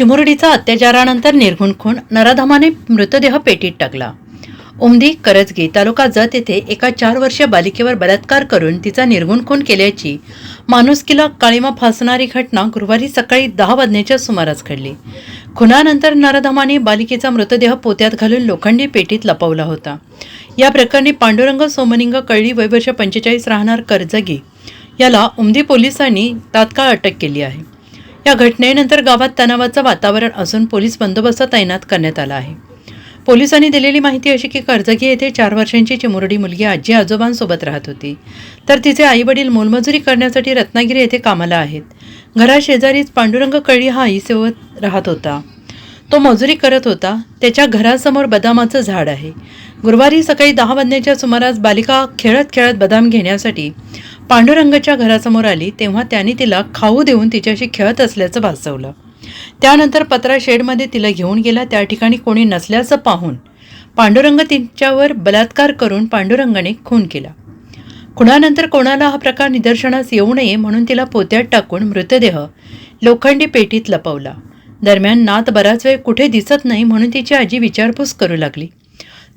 चिमुरडीचा अत्याचारानंतर निर्घुण खून नराधमाने मृतदेह पेटीत टाकला. उमदी करजगी तालुका जत येथे एका चार वर्षीय बालिकेवर बलात्कार करून तिचा निर्घुण खून केल्याची माणुसकीला काळीमा फासणारी घटना गुरुवारी सकाळी दहा वाजण्याच्या सुमारास घडली. खुनानंतर नराधमाने बालिकेचा मृतदेह पोत्यात घालून लोखंडी पेटीत लपवला होता. या प्रकरणी पांडुरंग सोमनिंग कळली वयवर्ष पंचेचाळीस राहणार करजगी याला उमदी पोलिसांनी तात्काळ अटक केली आहे. या घटनेनंतर गावात तणावाचं वातावरण असून पोलीस बंदोबस्त तैनात करण्यात आला आहे. पोलिसांनी दिलेली माहिती अशी की कर्जगी येथे चार वर्षांची चिमुरडी मुलगी आजी आजोबांसोबत राहत होती. तर तिचे आईवडील मोलमजुरी करण्यासाठी रत्नागिरी येथे कामाला आहेत. घराशेजारीच पांडुरंग कळी हा आईसोबत राहत होता. तो मजुरी करत होता. त्याच्या घरासमोर बदामाचं झाड आहे. गुरुवारी सकाळी दहा वाजण्याच्या सुमारास बालिका खेळत खेळत बदाम घेण्यासाठी पांडुरंगाच्या घरासमोर आली तेव्हा त्याने तिला खाऊ देऊन तिच्याशी खेळत असल्याचं भासवलं. त्यानंतर पत्रा शेडमध्ये तिला घेऊन गेला त्या ठिकाणी कोणी नसल्याचं पाहून पांडुरंग तिच्यावर बलात्कार करून पांडुरंगाने खून केला. खुणानंतर कोणाला हा प्रकार निदर्शनास येऊ नये म्हणून तिला पोत्यात टाकून मृतदेह लोखंडी पेटीत लपवला. दरम्यान नात बराच वेळ कुठे दिसत नाही म्हणून तिची आजी विचारपूस करू लागली.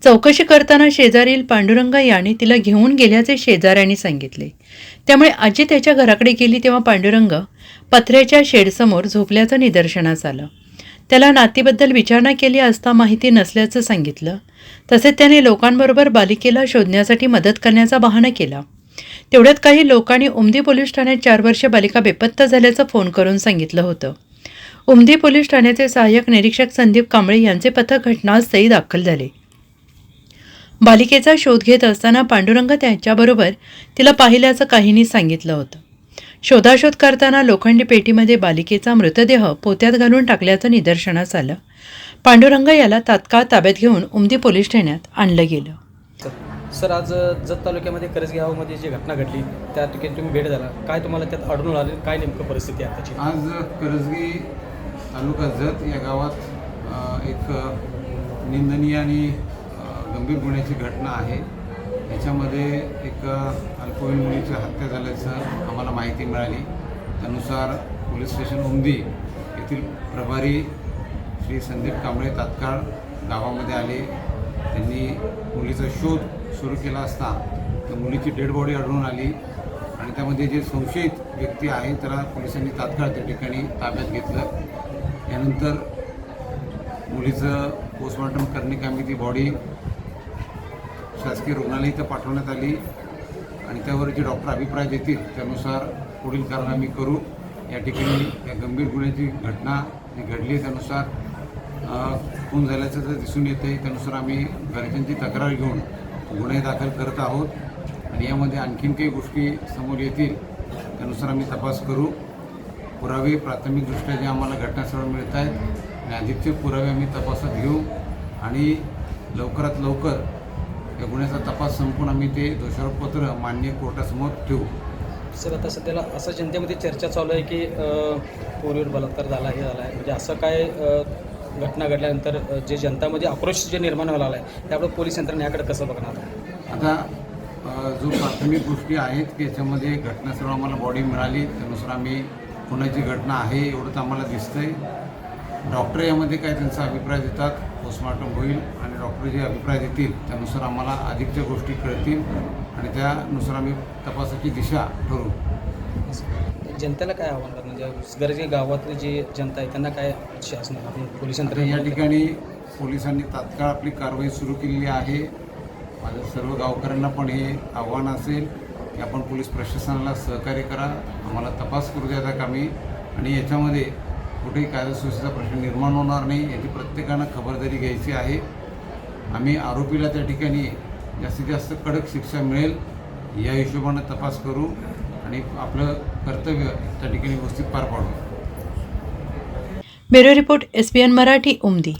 चौकशी करताना शेजारील पांडुरंग याने तिला घेऊन गेल्याचे शेजाऱ्यांनी सांगितले. त्यामुळे आजी त्याच्या घराकडे गेली तेव्हा पांडुरंग पत्र्याच्या शेडसमोर झोपल्याचं निदर्शनास आलं. त्याला नातीबद्दल विचारणा केली असता माहिती नसल्याचं सांगितलं. तसेच त्याने लोकांबरोबर बालिकेला शोधण्यासाठी मदत करण्याचा बहाणा केला. तेवढ्यात काही लोकांनी उमदी पोलीस ठाण्यात चार वर्ष बालिका बेपत्ता झाल्याचं फोन करून सांगितलं होतं. उमदी पोलीस ठाण्याचे सहाय्यक निरीक्षक संदीप कांबळे यांचे पथक घटनास्थळी दाखल झाले. बालिकेचा शोध घेत असताना पांडुरंग त्याच्याबरोबर तिला पाहिल्याचं काहींनी सांगितलं होतं. शोधाशोध करताना लोखंडी पेटीमध्ये बालिकेचा मृतदेह पोत्यात घालून टाकल्याचं निदर्शनास आलं. पांडुरंग याला तात्काळ ताब्यात घेऊन उमदी पोलीस ठाण्यात आणलं गेलं. सर आज जत तालुक्यामध्ये करजगी गावामध्ये जी घटना घडली त्या ठिकाणी तुम्ही भेट झाला काय तुम्हाला त्यात आढळून आले? काय नेमकं परिस्थिती आहे त्याची आज करजगी तालुका जत या गावात एक निंदनीय आणि गंभीर गुन्ह्याची घटना आहे. याच्यामध्ये एक अल्पवयीन मुलीची हत्या झाल्याचं आम्हाला माहिती मिळाली. त्यानुसार पोलीस स्टेशन उमदी येथील प्रभारी श्री संदीप कांबळे तात्काळ गावामध्ये आले. त्यांनी मुलीचा शोध सुरू केला असता त्या मुलीची डेड बॉडी आढळून आली आणि त्यामध्ये जे संशयित व्यक्ती आहे त्याला पोलिसांनी तात्काळ त्या ठिकाणी ताब्यात घेतलं. यानंतर मुलीचं पोस्टमॉर्टम करण्याकामी ती बॉडी शासकीय रुग्णालय इथं पाठवण्यात आली आणि त्यावर जे डॉक्टर अभिप्राय देतील त्यानुसार पुढील कारण आम्ही करू. या ठिकाणी या गंभीर गुन्ह्याची घटना जी घडली त्यानुसार खून झाल्याचं जर दिसून येतं आहे त्यानुसार आम्ही घरच्यांची तक्रार घेऊन गुन्हे दाखल करत आहोत आणि यामध्ये आणखीन काही गोष्टी समोर येतील त्यानुसार आम्ही तपास करू. पुरावे प्राथमिकदृष्ट्या जे आम्हाला घटनास्थळावर मिळत आहेत आणि अधिकचे पुरावे आम्ही तपासात घेऊ आणि लवकरात लवकर या गुन्ह्याचा तपास संपून आम्ही ते दोषारोपपत्र मान्य कोर्टासमोर ठेवू. सर आता सध्याला असं जनतेमध्ये चर्चा चालू आहे की पोरीवर बलात्कार झाला हे झाला आहे. म्हणजे असं काय घटना घडल्यानंतर जे जनतामध्ये आक्रोश जे निर्माण व्हायला आला आहे त्यामुळे पोलीस यंत्रणा याकडे कसं बघणार? आता जो प्राथमिक गोष्टी आहेत की याच्यामध्ये घटनास्थळ आम्हाला बॉडी मिळाली त्यानुसार आम्ही पुण्याची घटना आहे एवढंच आम्हाला दिसतंय. डॉक्टर यामध्ये काय त्यांचा अभिप्राय देतात पोस्टमॉर्टम होईल आणि डॉक्टर जे अभिप्राय देतील त्यानुसार आम्हाला अधिकच्या गोष्टी कळतील आणि त्यानुसार आम्ही तपासाची दिशा ठरवू. जनतेला काय आव्हान करणार? म्हणजे गरजे गावातली जी जनता आहे त्यांना काय शासन आपण पोलीस आता यंत्रणा या ठिकाणी पोलिसांनी तात्काळ आपली कारवाई सुरू केलेली आहे. माझ्या सर्व गावकऱ्यांना पण हे आव्हान असेल की आपण पोलीस प्रशासनाला सहकार्य करा. आम्हाला तपास करू द्या त्या कामी. आणि याच्यामध्ये कुठेही कायदा सुव्यवस्थेचा प्रश्न निर्माण होणार नाही याची प्रत्येकानं खबरदारी घ्यायची आहे. आम्ही आरोपीला त्या ठिकाणी जास्तीत जास्त कडक शिक्षा मिळेल या हिशोबानं तपास करू आणि आपलं कर्तव्य त्या ठिकाणी व्यवस्थित पार पाडू. ब्युरो रिपोर्ट एस मराठी उमदी.